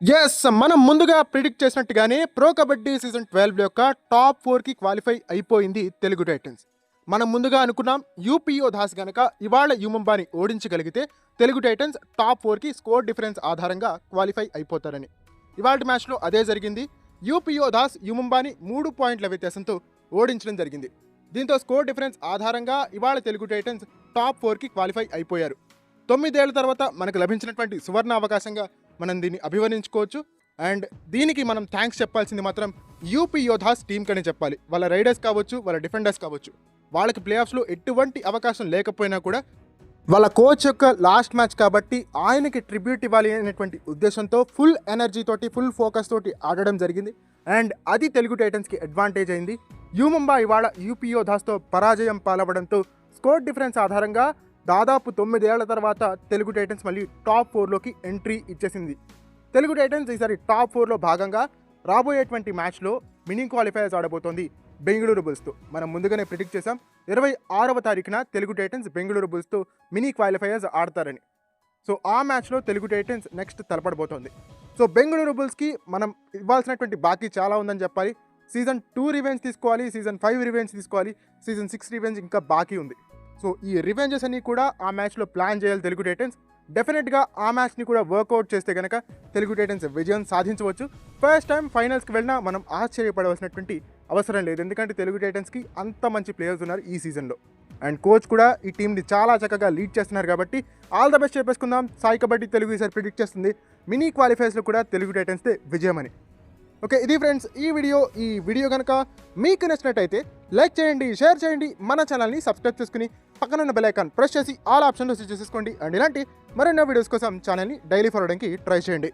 Yes మనం ముందుగా predict చేసినట్టుగానే ప్రో కబడ్డీ సీజన్ ట్వెల్వ్ యొక్క టాప్ ఫోర్కి క్వాలిఫై అయిపోయింది తెలుగు టైటన్స్ మనం ముందుగా అనుకున్నాం యూపీఓ దాస్ గనక ఇవాళ యుముంబాని ఓడించగలిగితే తెలుగు టైటన్స్ టాప్ ఫోర్కి స్కోర్ డిఫరెన్స్ ఆధారంగా క్వాలిఫై అయిపోతారని. ఇవాళ మ్యాచ్లో అదే జరిగింది. యూపీఓ దాస్ యుమంబాని మూడు పాయింట్ల వ్యత్యాసంతో ఓడించడం జరిగింది. దీంతో స్కోర్ డిఫరెన్స్ ఆధారంగా ఇవాళ తెలుగు టైటన్స్ టాప్ ఫోర్కి క్వాలిఫై అయిపోయారు. తొమ్మిదేళ్ళ తర్వాత మనకు లభించినటువంటి సువర్ణ అవకాశంగా మనం దీన్ని అభివర్ణించుకోవచ్చు. అండ్ దీనికి మనం థ్యాంక్స్ చెప్పాల్సింది మాత్రం యూపీ యోధాస్ టీంకనే చెప్పాలి. వాళ్ళ రైడర్స్ కావచ్చు వాళ్ళ డిఫెండర్స్ కావచ్చు. వాళ్ళకి ప్లే ఆఫ్స్లో ఎటువంటి అవకాశం లేకపోయినా కూడా వాళ్ళ కోచ్ యొక్క లాస్ట్ మ్యాచ్ కాబట్టి ఆయనకి ట్రిబ్యూట్ ఇవ్వాలి అనేటువంటి ఉద్దేశంతో ఫుల్ ఎనర్జీ తోటి ఫుల్ ఫోకస్ తోటి ఆడడం జరిగింది. అండ్ అది తెలుగు టైటన్స్కి అడ్వాంటేజ్ అయింది. యూ ముంబాయి ఇవాళ యూపీ యోధాస్తో పరాజయం పాలవడంతో స్కోర్ డిఫరెన్స్ ఆధారంగా దాదాపు తొమ్మిదేళ్ళ తర్వాత తెలుగు టైటన్స్ మళ్ళీ టాప్ ఫోర్లోకి ఎంట్రీ ఇచ్చేసింది. తెలుగు టైటన్స్ ఈసారి టాప్ ఫోర్లో భాగంగా రాబోయేటువంటి మ్యాచ్లో మినీ క్వాలిఫైయర్స్ ఆడబోతోంది బెంగళూరు బుల్స్తో. మనం ముందుగానే ప్రిడిక్ట్ చేసాం ఇరవై ఆరవ తారీఖున తెలుగు టైటన్స్ బెంగళూరు బుల్స్తో మినీ క్వాలిఫైయర్స్ ఆడతారని. సో ఆ మ్యాచ్లో తెలుగు టైటన్స్ నెక్స్ట్ తలపడబోతోంది. సో బెంగళూరు బుల్స్కి మనం ఇవ్వాల్సినటువంటి బాకీ చాలా ఉందని చెప్పాలి. సీజన్ టూ రివెంజ్ తీసుకోవాలి సీజన్ ఫైవ్ రివెంజ్ తీసుకోవాలి సీజన్ సిక్స్ రివెంజ్ ఇంకా బాకీ ఉంది. సో ఈ రివెంజెస్ అన్ని కూడా ఆ మ్యాచ్లో ప్లాన్ చేయాలి తెలుగు టైటన్స్ డెఫినెట్గా ఆ మ్యాచ్ని కూడా వర్కౌట్ చేస్తే కనుక తెలుగు టైటన్స్ విజయం సాధించవచ్చు. ఫస్ట్ టైం ఫైనల్స్కి వెళ్ళినా మనం ఆశ్చర్యపడవలసినటువంటి అవసరం లేదు. ఎందుకంటే తెలుగు టైటన్స్కి అంత మంచి ప్లేయర్స్ ఉన్నారు ఈ సీజన్లో అండ్ కోచ్ కూడా ఈ టీంని చాలా చక్కగా లీడ్ చేస్తున్నారు కాబట్టి ఆల్ ద బెస్ట్ చెప్పేసుకుందాం. సాయి కబడ్డీ తెలుగు ఈసారి ప్రిడిక్ట్ చేస్తుంది. మినీ క్వాలిఫైర్స్లో కూడా తెలుగు టైటన్స్దే విజయం అని ఓకే ఇది ఫ్రెండ్స్ ఈ వీడియో ఈ వీడియో కనుక మీకు నచ్చినట్టయితే లైక్ చేయండి షేర్ చేయండి మన ఛానల్ని సబ్స్క్రైబ్ చేసుకుని పక్కన ఉన్న బెల్ ఐకాన్ ప్రెస్ చేసి ఆల్ ఆప్షన్లు సెట్ చేసుకోండి. అండ్ ఇలాంటి మరెన్నో వీడియోస్ కోసం ఛానల్ని డైలీ ఫాలోవడానికి ట్రై చేయండి.